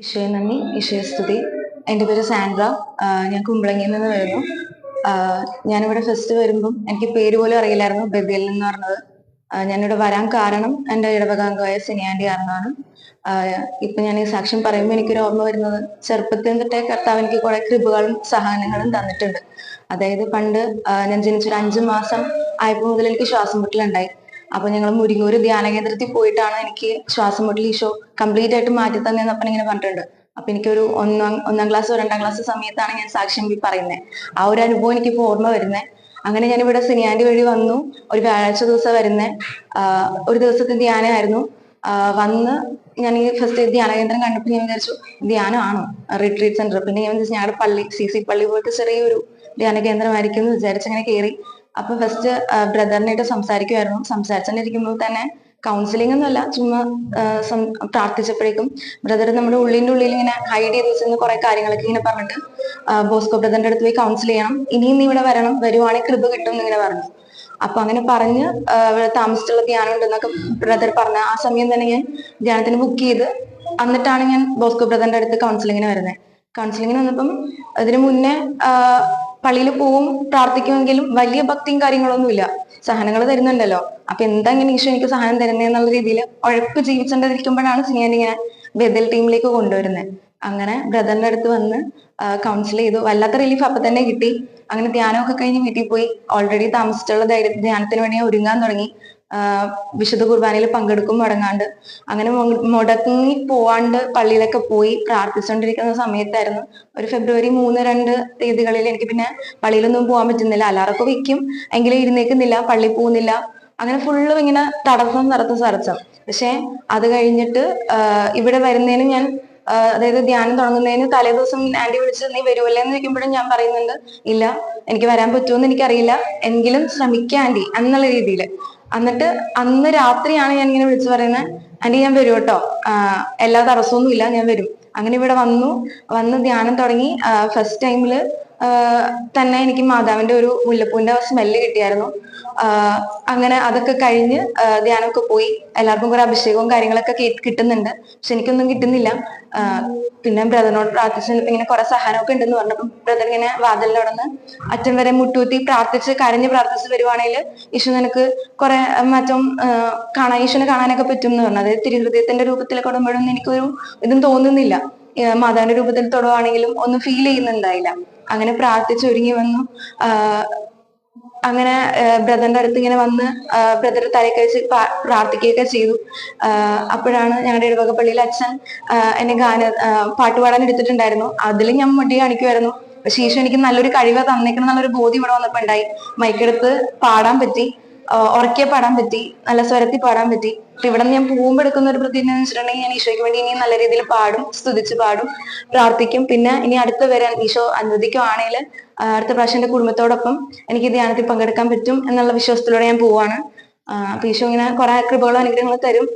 ഈശോയെ നന്ദി എന്റെ പേര് സാൻഡ്ര. ഞാൻ കുമ്പളങ്ങിയിൽ നിന്ന് വരുന്നു. ഞാനിവിടെ ഫസ്റ്റ് വരുമ്പം എനിക്ക് പേര് പോലും അറിയില്ലായിരുന്നു ബബിയൽ എന്ന് പറഞ്ഞത്. ഞാനിവിടെ വരാൻ കാരണം എന്റെ ഇടവകാംഗമായ സിനിയാന്റെ കാരണമാണ്. ഇപ്പം ഞാൻ ഈ സാക്ഷ്യം പറയുമ്പോൾ എനിക്കൊരു ഓർമ്മ വരുന്നത്. ചെറുപ്പത്തിൽ തൊട്ടേ കർത്താവ് എനിക്ക് കുറെ കൃപകളും സഹായങ്ങളും തന്നിട്ടുണ്ട്. അതായത് പണ്ട് ഞാൻ ജനിച്ചൊരു അഞ്ചു മാസം ആയപ്പോൾ മുതൽ എനിക്ക് ശ്വാസം മുട്ടലുണ്ടായി. അപ്പൊ ഞങ്ങൾ മുരിങ്ങൂർ ധ്യാന കേന്ദ്രത്തിൽ പോയിട്ടാണ് എനിക്ക് ശ്വാസം മുട്ടൽ ഈശോ കംപ്ലീറ്റ് ആയിട്ട് മാറ്റി തന്നെന്ന് അപ്പൻ ഇങ്ങനെ പറഞ്ഞിട്ടുണ്ട്. അപ്പൊ എനിക്കൊരു ഒന്നാം ഒന്നാം ക്ലാസ് രണ്ടാം ക്ലാസ് സമയത്താണ് ഞാൻ സാക്ഷ്യം പറയുന്നത് ആ ഒരു അനുഭവം എനിക്ക് ഓർമ്മ വരുന്നത് അങ്ങനെ ഞാൻ ഇവിടെ സിനിയാന്റെ വഴി വന്നു. ഒരു വ്യാഴാഴ്ച ദിവസം വരുന്നത് ഒരു ദിവസത്തെ ധ്യാനമായിരുന്നു. വന്ന് ഞാൻ ഈ ഫസ്റ്റ് ധ്യാന കേന്ദ്രം കണ്ടപ്പോൾ ഞാൻ വിചാരിച്ചു ധ്യാനമാണോ റിട്രീറ്റ് സെന്റർ പിന്നെ ഞാൻ വിചാരിച്ചു ഞങ്ങളുടെ പള്ളി സി സി പള്ളി പോലത്തെ ചെറിയൊരു ധ്യാന കേന്ദ്രമായിരിക്കും എന്ന് വിചാരിച്ച് അങ്ങനെ കയറി അപ്പൊ ഫസ്റ്റ് ബ്രദറിനായിട്ട് സംസാരിക്കുമായിരുന്നു സംസാരിച്ചോണ്ടിരിക്കുമ്പോൾ തന്നെ കൗൺസിലിംഗ് ഒന്നുമല്ല ചുമ്മാ പ്രാർത്ഥിച്ചപ്പോഴേക്കും ബ്രദർ നമ്മുടെ ഉള്ളിന്റെ ഉള്ളിൽ ഇങ്ങനെ ഹൈഡ് ചെയ്ത് വെച്ചിരുന്ന കുറെ കാര്യങ്ങളൊക്കെ ഇങ്ങനെ പറഞ്ഞിട്ട് ബോസ്കോ ബ്രദറിന്റെ അടുത്ത് പോയി കൗൺസിൽ ചെയ്യണം. ഇനിയും നീ ഇവിടെ വരണം വരുവാണെങ്കിൽ കൃപ കിട്ടും എന്നിങ്ങനെ പറഞ്ഞു. അപ്പൊ അങ്ങനെ പറഞ്ഞ് താമസിച്ചുള്ള ധ്യാനം ഉണ്ടെന്നൊക്കെ ബ്രദർ പറഞ്ഞ. ആ സമയം തന്നെ ഞാൻ ധ്യാനത്തിന് ബുക്ക് ചെയ്ത് എന്നിട്ടാണ് ഞാൻ ബോസ്കോ ബ്രദറിന്റെ അടുത്ത് കൗൺസിലിങ്ങിന് വരുന്നത് കൗൺസിലിങ്ങിന് വന്നപ്പം അതിനു മുന്നേ പള്ളിയിൽ പോവും പ്രാർത്ഥിക്കുമെങ്കിലും വലിയ ഭക്തിയും കാര്യങ്ങളൊന്നുമില്ല. സഹനങ്ങൾ തരുന്നുണ്ടല്ലോ. അപ്പൊ എന്താ ഇങ്ങനെ ഈശോ എനിക്ക് സഹനം തരുന്നത് എന്നുള്ള രീതിയിൽ ഉഴപ്പ് ജീവിച്ചുകൊണ്ടിരിക്കുമ്പോഴാണ് സിനിയാൻ ഇങ്ങനെ ബദൽ ടീമിലേക്ക് കൊണ്ടുവരുന്നത്. അങ്ങനെ ബ്രദറിന്റെ അടുത്ത് വന്ന് കൗൺസിൽ ചെയ്തു. വല്ലാത്ത റിലീഫ് അപ്പൊ തന്നെ കിട്ടി. അങ്ങനെ ധ്യാനമൊക്കെ കഴിഞ്ഞ് വീട്ടിൽ പോയി. ഓൾറെഡി താമസിച്ചുള്ള ധ്യാനത്തിന് വേണ്ടി ഞാൻ ഒരുങ്ങാൻ തുടങ്ങി. വിശുദ്ധ കുർബാനയിൽ പങ്കെടുക്കും മുടങ്ങാണ്ട്. അങ്ങനെ മുടങ്ങി പോവാണ്ട് പള്ളിയിലൊക്കെ പോയി പ്രാർത്ഥിച്ചുകൊണ്ടിരിക്കുന്ന സമയത്തായിരുന്നു. ഒരു ഫെബ്രുവരി മൂന്ന് രണ്ട് തീയതികളിൽ എനിക്ക് പിന്നെ പള്ളിയിലൊന്നും പോകാൻ പറ്റുന്നില്ല. അലാറൊക്കെ വെക്കും. എങ്കിലും ഇരുന്നേക്കുന്നില്ല. പള്ളി പോകുന്നില്ല. അങ്ങനെ ഫുള്ളും ഇങ്ങനെ തടസ്സം തടസ്സം തടസ്സം പക്ഷെ അത് കഴിഞ്ഞിട്ട് ഇവിടെ വരുന്നതിന് ഞാൻ അതായത് ധ്യാനം തുടങ്ങുന്നതിന് തലേ ദിവസം ആന്റി വിളിച്ച് നീ വരുമല്ലേ എന്ന് ചോദിക്കുമ്പോഴും ഞാൻ പറയുന്നുണ്ട് ഇല്ല എനിക്ക് വരാൻ പറ്റുമെന്ന് എനിക്കറിയില്ല. എങ്കിലും ശ്രമിക്കാം ആന്റി എന്നുള്ള രീതിയിൽ എന്നിട്ട് അന്ന് രാത്രിയാണ് ഞാൻ ഇങ്ങനെ വിളിച്ചു പറയുന്നത് ആന്റി ഞാൻ വരും കേട്ടോ. എല്ലാ തടസ്സമൊന്നും ഇല്ല ഞാൻ വരും. അങ്ങനെ ഇവിടെ വന്നു. വന്ന് ധ്യാനം തുടങ്ങി. ഫസ്റ്റ് ടൈമിൽ തന്നെ എനിക്ക് മാതാവിന്റെ ഒരു മുല്ലപ്പൂവിന്റെ സ്മെല്ല് കിട്ടിയായിരുന്നു. അങ്ങനെ അതൊക്കെ കഴിഞ്ഞ് ധ്യാനമൊക്കെ പോയി. എല്ലാവർക്കും കുറെ അഭിഷേകവും കാര്യങ്ങളൊക്കെ കിട്ടുന്നുണ്ട്. പക്ഷെ എനിക്കൊന്നും കിട്ടുന്നില്ല. പിന്നെ ബ്രദറിനോട് പ്രാർത്ഥിച്ചപ്പോൾ ഇങ്ങനെ കുറെ സഹനമൊക്കെ ഉണ്ടെന്ന് പറഞ്ഞപ്പോൾ ബ്രദർ ഇങ്ങനെ വാതിലിനോടന്ന് അച്ഛൻ വരെ മുട്ടൂത്തി പ്രാർത്ഥിച്ച് കരഞ്ഞ് പ്രാർത്ഥിച്ച് വരുവാണെങ്കിൽ ഈശോ നിനക്ക് കുറെ മറ്റും കാണാൻ ഈശോനെ കാണാനൊക്കെ പറ്റും എന്ന് പറഞ്ഞു. അതായത് തിരുഹൃദയത്തിന്റെ രൂപത്തിൽ കൊടുമ്പോഴൊന്നും എനിക്കൊരു ഇതും തോന്നുന്നില്ല. മാതാവിന്റെ രൂപത്തിൽ തൊടുവാണെങ്കിലും ഒന്നും ഫീൽ ചെയ്യുന്നുണ്ടായില്ല. അങ്ങനെ പ്രാർത്ഥിച്ച് ഒരുങ്ങി വന്നു. അങ്ങനെ ബ്രദറിന്റെ അടുത്ത് ഇങ്ങനെ വന്ന് ബ്രദർ തലയിൽ കഴിച്ച് പ്രാർത്ഥിക്കുകയൊക്കെ ചെയ്തു. അപ്പോഴാണ് ഞങ്ങളുടെ ഇടവക പള്ളിയിൽ അച്ഛൻ എന്നെ ഗാന പാട്ടുപാടാൻ പാട്ട് പാടാൻ എടുത്തിട്ടുണ്ടായിരുന്നു. അതിൽ ഞാൻ മുടി കാണിക്കുമായിരുന്നു പക്ഷെ ഈശോ എനിക്ക് നല്ലൊരു കഴിവ് തന്നേക്കണം എന്നുള്ളൊരു ബോധ്യം ഇവിടെ വന്നപ്പോ ഉണ്ടായി. മൈക്കെടുത്ത് പാടാൻ പറ്റി. ഉറക്കെ പാടാൻ പറ്റി നല്ല സ്വരത്തിൽ പാടാൻ പറ്റി. ഇവിടെ നിന്ന് ഞാൻ പോകുമ്പോൾ എടുക്കുന്ന ഒരു പ്രതിജ്ഞ വെച്ചിട്ടുണ്ടെങ്കിൽ ഞാൻ ഈശോയ്ക്ക് വേണ്ടി ഇനി നല്ല രീതിയിൽ പാടും സ്തുതിച്ച് പാടും പ്രാർത്ഥിക്കും. പിന്നെ ഇനി അടുത്ത വരാൻ ഈശോ അനുവദിക്കുവാണെങ്കിൽ അടുത്ത പ്രാവശ്യം എന്റെ കുടുംബത്തോടൊപ്പം എനിക്ക് ധ്യാനത്തിൽ പങ്കെടുക്കാൻ പറ്റും എന്നുള്ള വിശ്വാസത്തിലൂടെ ഞാൻ പോവാണ്. അപ്പൊ ഈശോ ഇങ്ങനെ കുറെ കൃപകളും അനുഗ്രഹങ്ങളും തരും.